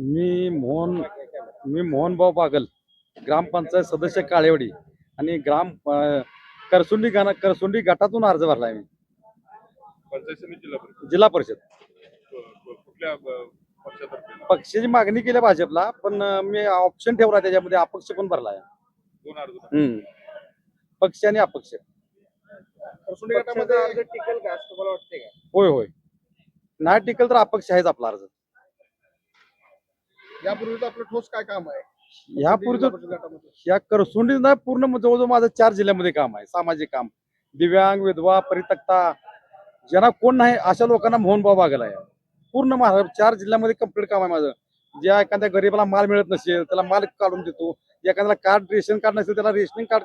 मी मोहन मी मोहनभाऊ बागल ग्रामपंचायत सदस्य काळेवाडी आणि ग्राम करसुंडी गाणं करसुंडी गटातून अर्ज भरलाय मी. पंचायत समिती जिल्हा परिषद. जिल्हा परिषद. क- क- कुठल्या अ, पक्षातर्फे? पक्षाची मागणी केली भाजपला पण अं, मी ऑप्शन ठेवला त्याच्यामध्ये अपक्ष पण भरलाय. दोन अर्ज हम्म. पक्ष आणि अपक्ष. करसुंडी गटामध्ये अर्ज टिकेल का असं तुम्हाला वाटतंय का? होय होय. नाही टिकल तर अपक्ष आहेच आपला अर्ज. यापूर्वीच आपलं ठोस काय काम आहे? यापूर्वी या करसुंडी ना पूर्ण जवळजवळ माझं चार जिल्ह्यामध्ये काम आहे सामाजिक काम. दिव्यांग विधवा परित्यक्ता ज्यांना कोण नाही अशा लोकांना मोहनभाव बागेला आहे. पूर्ण महाराष्ट्र चार जिल्ह्यामध्ये कंप्लीट काम आहे माझं. ज्या एखाद्या गरीबाला माल मिळत नसेल त्याला माल काढून देतो. एखाद्याला कार्ड रेशन कार्ड नसेल त्याला रेशनिंग कार्ड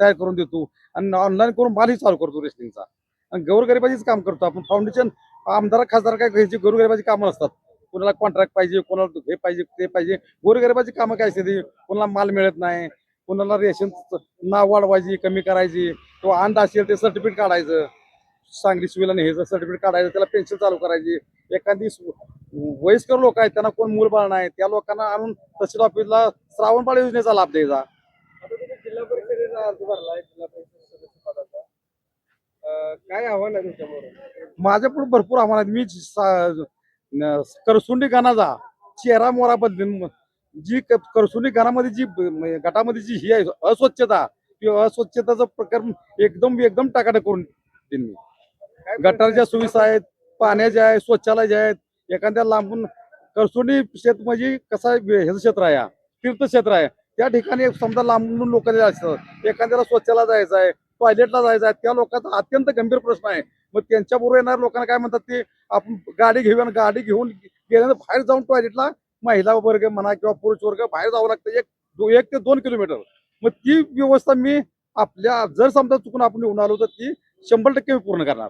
तयार करून देतो. आणि ऑनलाईन करून मालही चालू करतो रेशनिंगचा आणि गोरगरिबाचीच काम करतो आपण. फाउंडेशन आमदार खासदार काय घ्यायची गोरगरिबाची कामं असतात. कोणाला कॉन्ट्रॅक्ट पाहिजे कोणाला हे पाहिजे ते पाहिजे. गोरगरिबाची कामं काय असते कोणाला माल मिळत नाही. कोणाला रेशन नाव वाढवायची कमी करायची. किंवा अंड असेल ते सर्टिफिकेट काढायचं. सांगली सुविधा आणि हे सर्टिफिकेट काढायचं त्याला पेन्शन चालू करायची. एखादी वयस्कर लोक आहेत त्यांना कोण मूलबाळ नाही. त्या लोकांना आणून तहसील ऑफिसला श्रावणबाळ योजनेचा लाभ द्यायचा. जिल्हा परिषदेचा अर्ज जिल्हा परिषद काय आव्हान आहे तुमच्याबरोबर? माझ्या पुढे भरपूर आव्हान आहेत. मी करसुंडी गाणाचा चेहरा मोरा बदलून जी करसुंडी गाणामध्ये जी गटामध्ये जी ही आहे अस्वच्छता किंवा अस्वच्छताचं प्रकरण एकदम एकदम टाकाटक करून मी. काय गटारच्या सुविधा आहेत पाण्याच्या आहेत शौचालयाच्या आहेत एखाद्या लांबून करसुंडी शेत म्हणजे कसा हे क्षेत्र आहे तीर्थक्षेत्र आहे त्या ठिकाणी समजा लांबून लोक असतात एखाद्याला शौचालय जायचं आहे टॉयलेटला जायचं आहे त्या लोकांचा अत्यंत गंभीर प्रश्न आहे. मग त्यांच्याबरोबर येणार येणाऱ्या लोकांना काय म्हणतात ते आपण गाडी घेऊया गाडी घेऊन गेल्यानंतर बाहेर जाऊन टॉयलेटला महिला वर्ग म्हणा किंवा पुरुष वर्ग बाहेर जावं लागतं. एक दो- एक ते दोन किलोमीटर. मग ती व्यवस्था मी आपल्या जर समजा चुकून आपण येऊन आलो तर ती शंभर टक्के मी पूर्ण करणार.